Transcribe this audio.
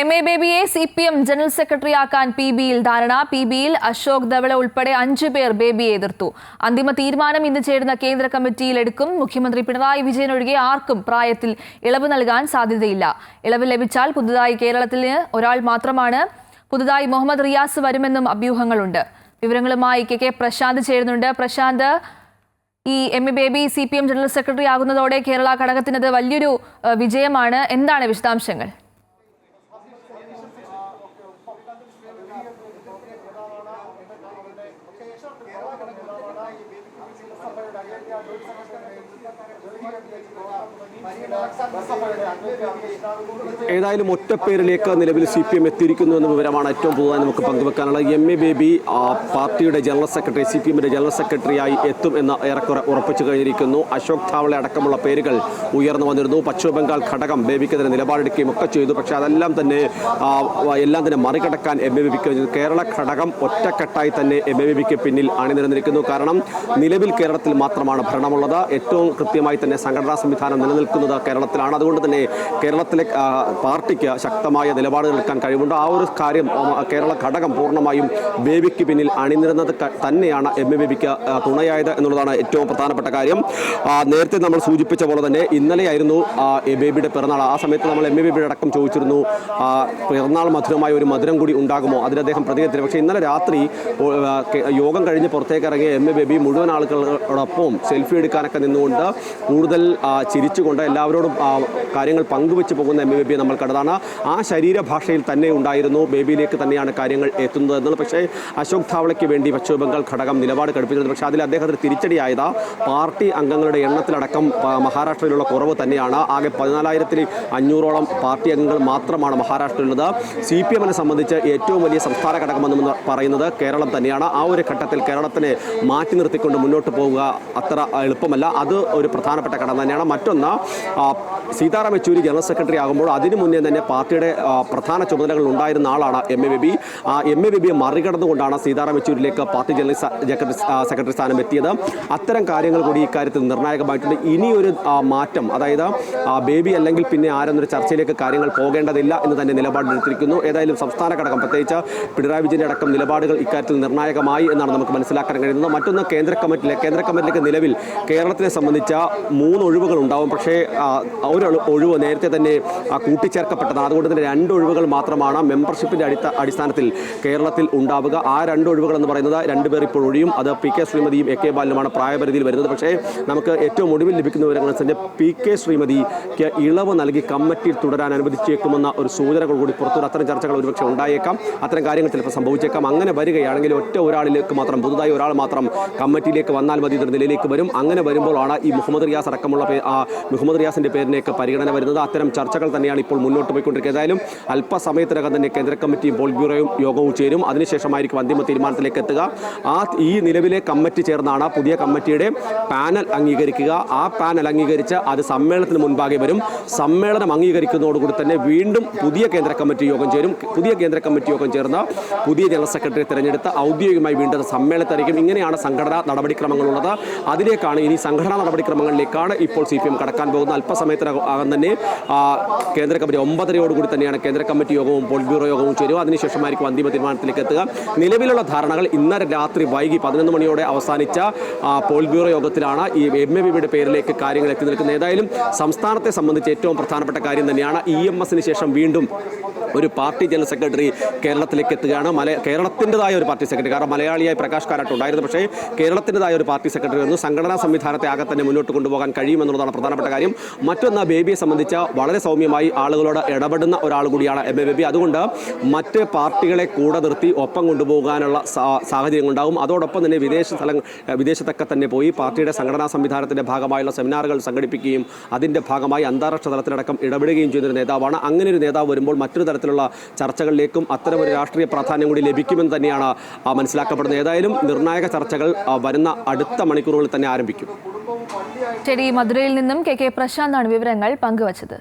M A ബേബിയെ C P M general സെക്രട്ടറിയാക്കാൻ P ബിയിൽ ധാരണ. പി ബിയിൽ അശോക് ധവള ഉൾപ്പെടെ അഞ്ചു പേർ ബേബിയെ എതിർത്തു. അന്തിമ തീരുമാനം ഇന്ന് ചേരുന്ന കേന്ദ്ര കമ്മിറ്റിയിൽ എടുക്കും. മുഖ്യമന്ത്രി പിണറായി വിജയൻ ഒഴികെ ആർക്കും പ്രായത്തിൽ ഇളവ് നൽകാൻ സാധ്യതയില്ല. ഇളവ് ലഭിച്ചാൽ പുതുതായി കേരളത്തിൽ ഒരാൾ മാത്രമാണ് പുതുതായി മുഹമ്മദ് റിയാസ് വരുമെന്നും അഭ്യൂഹങ്ങളുണ്ട്. വിവരങ്ങളുമായി കെ കെ പ്രശാന്ത് ചേരുന്നുണ്ട്. പ്രശാന്ത് ഈ M A Baby C P M general secretary ആകുന്നതോടെ Kerala ഘടകത്തിനത് വലിയൊരു വിജയമാണ്. എന്താണ് വിശദാംശങ്ങൾ? ఆ ഏതായാലും ഒറ്റപ്പേരിലേക്ക് നിലവിൽ സി പി എം എത്തിയിരിക്കുന്നു എന്ന വിവരമാണ് ഏറ്റവും പുതുതായി നമുക്ക് പങ്കുവെക്കാനുള്ളത്. എം എ ബേബി പാർട്ടിയുടെ ജനറൽ സെക്രട്ടറി സി പി എമ്മിന്റെ ജനറൽ സെക്രട്ടറിയായി എത്തും എന്ന് ഏറെക്കുറെ ഉറപ്പിച്ചു കഴിഞ്ഞിരിക്കുന്നു. അശോക് താവളെ അടക്കമുള്ള പേരുകൾ ഉയർന്നു വന്നിരുന്നു. പശ്ചിമബംഗാൾ ഘടകം ബേബിക്കെതിരെ നിലപാടെടുക്കുകയും ഒക്കെ ചെയ്തു. പക്ഷേ അതെല്ലാം തന്നെ എല്ലാം തന്നെ മറികടക്കാൻ എം എ ബിക്ക് കേരള ഘടകം ഒറ്റക്കെട്ടായി തന്നെ എം എ ബിക്ക് പിന്നിൽ അണിനിരന്നിരിക്കുന്നു. കാരണം നിലവിൽ കേരളത്തിൽ മാത്രമാണ് ഭരണമുള്ളത്. ഏറ്റവും കൃത്യമായി തന്നെ സംഘടനാ സംവിധാനം നിലനിൽക്കുന്നത് കേരളത്തിലാണ്. അതുകൊണ്ട് തന്നെ കേരളത്തിലെ പാർട്ടിക്ക് ശക്തമായ നിലപാടുകൾ എടുക്കാൻ കഴിവുണ്ട്. ആ ഒരു കാര്യം കേരള ഘടകം പൂർണമായും ബേബിക്ക് പിന്നിൽ അണിനിരുന്നത് തന്നെയാണ് എം എ ബേബിക്ക് തുണയായത് എന്നുള്ളതാണ് ഏറ്റവും പ്രധാനപ്പെട്ട കാര്യം. നേരത്തെ നമ്മൾ സൂചിപ്പിച്ച പോലെ തന്നെ ഇന്നലെയായിരുന്നു ബേബിയുടെ പിറന്നാൾ. ആ സമയത്ത് നമ്മൾ എം എ ബേബിയുടെ അടക്കം ചോദിച്ചിരുന്നു പിറന്നാൾ മധുരമായ ഒരു മധുരം കൂടി ഉണ്ടാകുമോ? അതിന് അദ്ദേഹം പ്രതികരിച്ചില്ല. പക്ഷേ ഇന്നലെ രാത്രി യോഗം കഴിഞ്ഞ് പുറത്തേക്ക് ഇറങ്ങിയ എം എ ബേബി മുഴുവൻ ആളുകളോടൊപ്പം സെൽഫി എടുക്കാനൊക്കെ നിന്നുകൊണ്ട് കൂടുതൽ ആ, ചിരിച്ചുകൊണ്ട് എല്ലാവരോടും കാര്യങ്ങൾ പങ്കുവെച്ച് പോകുന്ന എം. ബേബിയെ നമ്മൾ കണ്ടതാണ്. ആ ശരീരഭാഷയിൽ തന്നെ ഉണ്ടായിരുന്നു. ബേബിയിലേക്ക് തന്നെയാണ് കാര്യങ്ങൾ എത്തുന്നത് എന്നുള്ളത്. പക്ഷേ അശോക് ധാവളയ്ക്ക് വേണ്ടി പശ്ചിമ ബംഗാൾ ഘടകം നിലപാട് കടുപ്പിച്ചത് പക്ഷേ അതിൽ അദ്ദേഹത്തിന് തിരിച്ചടിയായത് പാർട്ടി അംഗങ്ങളുടെ എണ്ണത്തിലടക്കം മഹാരാഷ്ട്രയിലുള്ള കുറവ് തന്നെയാണ്. ആകെ പതിനാലായിരത്തിൽ അഞ്ഞൂറോളം പാർട്ടി അംഗങ്ങൾ മാത്രമാണ് മഹാരാഷ്ട്രയിലുള്ളത്. സി പി എമ്മിനെ സംബന്ധിച്ച് ഏറ്റവും വലിയ സംസ്ഥാന ഘടകമെന്ന് പറയുന്നത് കേരളം തന്നെയാണ്. ആ ഒരു ഘട്ടത്തിൽ കേരളത്തിനെ മാറ്റി നിർത്തിക്കൊണ്ട് മുന്നോട്ട് പോവുക അത്ര എളുപ്പമല്ല. അത് ഒരു പ്രധാനപ്പെട്ട ഘടകം തന്നെയാണ്. മറ്റൊന്ന് ആ, സീതാറാം യെച്ചൂരി ജനറൽ സെക്രട്ടറി ആകുമ്പോൾ അതിനു മുന്നേ തന്നെ പാർട്ടിയുടെ പ്രധാന ചുമതലകൾ ഉണ്ടായിരുന്ന ആളാണ് എം എ ബേബി. ആ എം എ ബേബിയെ മറികടന്നുകൊണ്ടാണ് സീതാറാം യെച്ചൂരിലേക്ക് പാർട്ടി ജനറൽ സെക്രട്ടറി സ്ഥാനം എത്തിയത്. അത്തരം കാര്യങ്ങൾ കൂടി ഇക്കാര്യത്തിൽ നിർണായകമായിട്ടുണ്ട്. ഇനിയൊരു മാറ്റം അതായത് ബേബി അല്ലെങ്കിൽ പിന്നെ ആരെന്നൊരു ചർച്ചയിലേക്ക് കാര്യങ്ങൾ പോകേണ്ടതില്ല എന്ന് തന്നെ നിലപാടെടുത്തിരിക്കുന്നു ഏതായാലും സംസ്ഥാന ഘടകം പ്രത്യേകിച്ച് പിണറായി വിജയന്റെ അടക്കം നിലപാടുകൾ ഇക്കാര്യത്തിൽ നിർണായകമായി എന്നാണ് നമുക്ക് മനസ്സിലാക്കാൻ കഴിയുന്നത്. മറ്റൊന്ന് കേന്ദ്ര കമ്മിറ്റിയിലെ കേന്ദ്ര കമ്മിറ്റിയിലേക്ക് നിലവിൽ കേരളത്തിനെ സംബന്ധിച്ച മൂന്ന് ഒഴിവുകൾ ഉണ്ടാവും. പക്ഷേ ഒരു ഒഴി- ഒഴിവ്? നേരത്തെ തന്നെ ആ, കൂട്ടിച്ചേർക്കപ്പെട്ടതാണ് അതുകൊണ്ട് തന്നെ രണ്ട് ഒഴിവുകൾ മാത്രമാണ് മെമ്പർഷിപ്പിന്റെ അടിത്ത അടിസ്ഥാനത്തിൽ കേരളത്തിൽ ഉണ്ടാവുക. ആ രണ്ട് ഒഴിവുകൾ എന്ന് പറയുന്നത് രണ്ടുപേർ ഇപ്പോൾ ഒഴിയും. അത് പി കെ ശ്രീമതിയും എ കെ ബാലനുമാണ് പ്രായപരിധിയിൽ വരുന്നത്. പക്ഷേ നമുക്ക് ഏറ്റവും ഒടുവിൽ ലഭിക്കുന്ന വിവരങ്ങൾ അനുസരിച്ച് പി കെ ശ്രീമതിക്ക് ഇളവ് നൽകി കമ്മിറ്റിയിൽ തുടരാൻ അനുവദിച്ചേക്കുമെന്ന ഒരു സൂചനകൾ കൂടി പുറത്തു അത്തരം ചർച്ചകൾ ഒരുപക്ഷെ ഉണ്ടായേക്കാം. അത്തരം കാര്യങ്ങൾ ചിലപ്പോൾ സംഭവിച്ചേക്കാം. അങ്ങനെ വരികയാണെങ്കിൽ ഒറ്റ ഒരാളിലേക്ക് മാത്രം പുതുതായി ഒരാൾ മാത്രം കമ്മിറ്റിയിലേക്ക് വന്നാൽ മതി എന്ന നിലയിലേക്ക് വരും. അങ്ങനെ വരുമ്പോഴാണ് ഈ മുഹമ്മദ് റിയാസ് അടക്കമുള്ള ആ മുഹമ്മദ് പേരിലേക്ക് പരിഗണന വരുന്നത്. അത്തരം ചർച്ചകൾ തന്നെയാണ് ഇപ്പോൾ മുന്നോട്ട് പോയിക്കൊണ്ടിരിക്കുന്നത് ഏതായാലും അല്പസമയത്തിനകം തന്നെ കേന്ദ്ര കമ്മിറ്റിയും പോൾ ബ്യൂറോയും യോഗവും ചേരും. അതിനുശേഷമായിരിക്കും അന്തിമ തീരുമാനത്തിലേക്ക് എത്തുക. ആ ഈ നിലവിലെ കമ്മിറ്റി ചേർന്നാണ് പുതിയ കമ്മിറ്റിയുടെ പാനൽ അംഗീകരിക്കുക. ആ പാനൽ അംഗീകരിച്ച് അത് സമ്മേളനത്തിന് മുൻപാകെ വരും. സമ്മേളനം അംഗീകരിക്കുന്നതോടുകൂടി തന്നെ വീണ്ടും പുതിയ കേന്ദ്ര കമ്മിറ്റി യോഗം ചേരും. പുതിയ കേന്ദ്ര കമ്മിറ്റി യോഗം ചേർന്ന് പുതിയ ജനറൽ സെക്രട്ടറി തിരഞ്ഞെടുത്ത് ഔദ്യോഗികമായി വീണ്ടും സമ്മേളനത്തായിരിക്കും ഇങ്ങനെയാണ് സംഘടനാ നടപടിക്രമങ്ങളുള്ളത്. അതിലേക്കാണ് ഇനി സംഘടനാ നടപടിക്രമങ്ങളിലേക്കാണ് ഇപ്പോൾ സി പി എം കടക്കാൻ പോകുന്നത്. അല്പസമയത്തിനകം തന്നെ ആ, കേന്ദ്ര കമ്മിറ്റി ഒമ്പതരയോടുകൂടി തന്നെയാണ് കേന്ദ്ര കമ്മിറ്റി യോഗവും പോളിറ്റ് ബ്യൂറോ യോഗവും ചേരുക. അതിനുശേഷമായിരിക്കും അന്തിമ തീരുമാനത്തിലേക്ക് എത്തുക. നിലവിലുള്ള ധാരണകൾ ഇന്നലെ രാത്രി വൈകി പതിനൊന്ന് മണിയോടെ അവസാനിച്ച പോളിറ്റ് ബ്യൂറോ യോഗത്തിലാണ് ഈ എം എ ബിയുടെ പേരിലേക്ക് കാര്യങ്ങൾ എത്തി നിൽക്കുന്നത്. ഏതായാലും സംസ്ഥാനത്തെ സംബന്ധിച്ച് ഏറ്റവും പ്രധാനപ്പെട്ട കാര്യം തന്നെയാണ് ഇ എം എസിന് ശേഷം വീണ്ടും ഒരു പാർട്ടി ജനറൽ സെക്രട്ടറി കേരളത്തിലേക്ക് എത്തുകയാണ്. മല കേരളത്തിന്റെതായ ഒരു പാർട്ടി സെക്രട്ടറി. കാരണം മലയാളിയായി പ്രകാശ് കാരാട്ട് ഉണ്ടായിരുന്നു. പക്ഷേ കേരളത്തിന്റെതായ ഒരു പാർട്ടി സെക്രട്ടറി വന്നു സംഘടനാ സംവിധാനത്തെ ആകെ തന്നെ മുന്നോട്ട് കൊണ്ടുപോകാൻ കഴിയുമെന്നുള്ളതാണ് പ്രധാനപ്പെട്ട കാര്യം. മറ്റൊന്ന് ബേബിയെ സംബന്ധിച്ച വളരെ സൗമ്യമായി ആളുകളോട് ഇടപെടുന്ന ഒരാൾ കൂടിയാണ് എം. എ. ബേബി. അതുകൊണ്ട് മറ്റ് പാർട്ടികളെ കൂടെ നിർത്തി ഒപ്പം കൊണ്ടുപോകാനുള്ള സാഹചര്യം ഉണ്ടാകും അതോടൊപ്പം തന്നെ വിദേശ സ്ഥലങ്ങൾ വിദേശത്തൊക്കെ തന്നെ പോയി പാർട്ടിയുടെ സംഘടനാ സംവിധാനത്തിന്റെ ഭാഗമായുള്ള സെമിനാറുകൾ സംഘടിപ്പിക്കുകയും അതിന്റെ ഭാഗമായി അന്താരാഷ്ട്ര തലത്തിലടക്കം ഇടപെടുകയും ചെയ്യുന്ന ഒരു നേതാവാണ്. അങ്ങനെ ഒരു നേതാവ് വരുമ്പോൾ മറ്റൊരു തരത്തിലുള്ള ചർച്ചകളിലേക്കും അത്തരം ഒരു രാഷ്ട്രീയ പ്രാധാന്യം കൂടി ലഭിക്കുമെന്ന് തന്നെയാണ് മനസ്സിലാക്കപ്പെടുന്നത്. ഏതായാലും നിർണായക ചർച്ചകൾ വരുന്ന അടുത്ത മണിക്കൂറുകളിൽ തന്നെ ആരംഭിക്കും. ശരി മധുരയിൽ നിന്നും കെ കെ പ്രശാന്താണ് വിവരങ്ങൾ പങ്കുവച്ചത്.